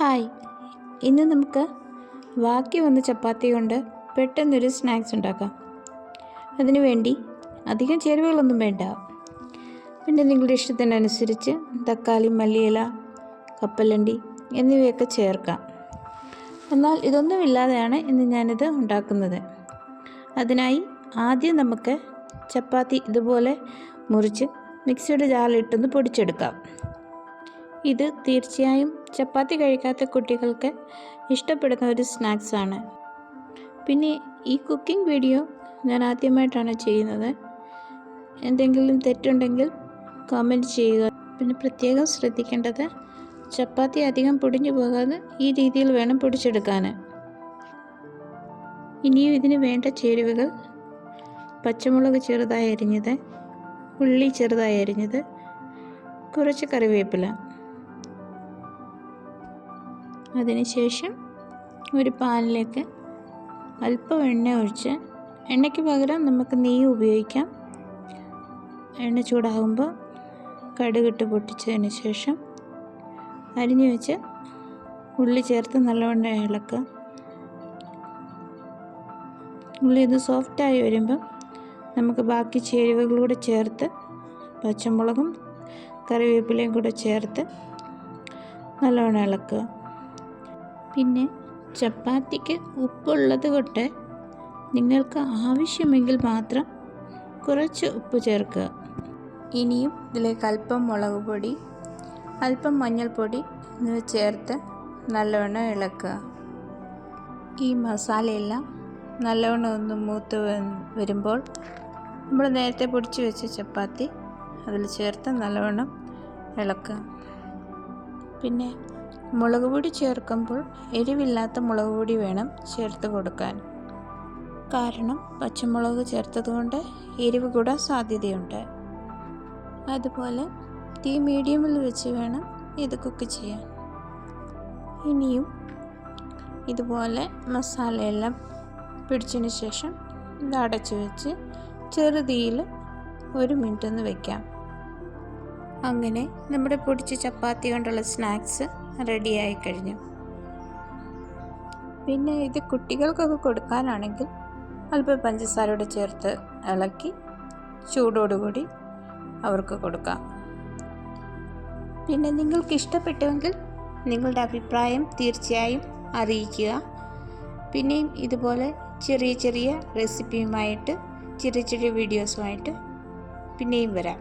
Hi. ഇന്ന് നമുക്ക് ബാക്കി വന്ന ചപ്പാത്തി കൊണ്ട് പെട്ടെന്നൊരു സ്നാക്സ് ഉണ്ടാക്കാം. അതിനു വേണ്ടി അധികം ചേരുവകളൊന്നും വേണ്ട. പിന്നെ നിങ്ങളുടെ ഇഷ്ടത്തിനനുസരിച്ച് തക്കാളി മല്ലിയില കപ്പലണ്ടി എന്നിവയൊക്കെ ചേർക്കാം. എന്നാൽ ഇതൊന്നുമില്ലാതെയാണ് ഇന്ന് ഞാനിത് ഉണ്ടാക്കുന്നത്. അതിനായി ആദ്യം നമുക്ക് ചപ്പാത്തി ഇതുപോലെ മുറിച്ച് മിക്സിയുടെ ജാറിലിട്ടൊന്ന് പൊടിച്ചെടുക്കാം. ഇത് തീർച്ചയായും ചപ്പാത്തി കഴിക്കാത്ത കുട്ടികൾക്ക് ഇഷ്ടപ്പെടുന്ന ഒരു സ്നാക്സാണ് പിന്നെ ഈ കുക്കിംഗ് വീഡിയോ ഞാൻ ആദ്യമായിട്ടാണ് ചെയ്യുന്നത്. എന്തെങ്കിലും തെറ്റുണ്ടെങ്കിൽ കമന്റ് ചെയ്യുക. പിന്നെ പ്രത്യേകം ശ്രദ്ധിക്കേണ്ടത് ചപ്പാത്തി അധികം പൊടിഞ്ഞു പോകാതെ ഈ രീതിയിൽ വേണം പൊടിച്ചെടുക്കാൻ. ഇനിയും ഇതിന് വേണ്ട ചേരുവകൾ പച്ചമുളക് ചെറുതായി അരിഞ്ഞത് ഉള്ളി ചെറുതായി അരിഞ്ഞത് കുറച്ച് കറിവേപ്പില. അതിനുശേഷം ഒരു പാനിലേക്ക് അല്പം എണ്ണ ഒഴിച്ച് എണ്ണയ്ക്ക് പകരം നമുക്ക് നെയ്യ് ഉപയോഗിക്കാം. എണ്ണ ചൂടാകുമ്പോൾ കടുകിട്ട് പൊട്ടിച്ചതിന് ശേഷം അരിഞ്ഞു വെച്ച് ഉള്ളി ചേർത്ത് നല്ലവണ്ണം ഇളക്കുക. ഉള്ളി ഇത് സോഫ്റ്റായി വരുമ്പം നമുക്ക് ബാക്കി ചേരുവകളൂടെ ചേർത്ത് പച്ചമുളകും കറിവേപ്പിലയും കൂടെ ചേർത്ത് നല്ലവണ്ണം ഇളക്കുക. പിന്നെ ചപ്പാത്തിക്ക് ഉപ്പുള്ളത് കൊണ്ട് നിങ്ങൾക്ക് ആവശ്യമെങ്കിൽ മാത്രം കുറച്ച് ഉപ്പ് ചേർക്കുക. ഇനിയും ഇതിലേക്ക് അല്പം മുളക് പൊടി അല്പം മഞ്ഞൾപ്പൊടി എന്നിവ ചേർത്ത് നല്ലവണ്ണം ഇളക്കുക. ഈ മസാലയെല്ലാം നല്ലവണ്ണം ഒന്ന് മൂത്ത് വരുമ്പോൾ നമ്മൾ നേരത്തെ പൊടിച്ച് വെച്ച ചപ്പാത്തി അതിൽ ചേർത്ത് നല്ലവണ്ണം ഇളക്കുക. പിന്നെ മുളക് പൊടി ചേർക്കുമ്പോൾ എരിവില്ലാത്ത മുളക് പൊടി വേണം ചേർത്ത് കൊടുക്കാൻ. കാരണം പച്ചമുളക് ചേർത്തതുകൊണ്ട് എരിവ് കൂടാൻ സാധ്യതയുണ്ട്. അതുപോലെ തീ മീഡിയമിൽ വെച്ച് വേണം ഇത് കുക്ക് ചെയ്യാൻ. ഇനിയും ഇതുപോലെ മസാലയെല്ലാം പിടിച്ചതിന് ശേഷം ഇത് അടച്ചു വെച്ച് ചെറുതീയിൽ ഒരു മിനിറ്റ് ഒന്ന് വയ്ക്കാം അങ്ങനെ നമ്മുടെ പൊടിച്ച ചപ്പാത്തി കൊണ്ടുള്ള സ്നാക്സ് റെഡിയായി കഴിഞ്ഞു. പിന്നെ ഇത് കുട്ടികൾക്കൊക്കെ കൊടുക്കാനാണെങ്കിൽ അല്പം പഞ്ചസാരയോടെ ചേർത്ത് ഇളക്കി ചൂടോടുകൂടി അവർക്ക് കൊടുക്കാം. പിന്നെ നിങ്ങൾക്ക് ഇഷ്ടപ്പെട്ടുവെങ്കിൽ നിങ്ങളുടെ അഭിപ്രായം തീർച്ചയായും അറിയിക്കുക. പിന്നെയും ഇതുപോലെ ചെറിയ ചെറിയ റെസിപ്പിയുമായിട്ട് ചെറിയ ചെറിയ വീഡിയോസുമായിട്ട് പിന്നെയും വരാം.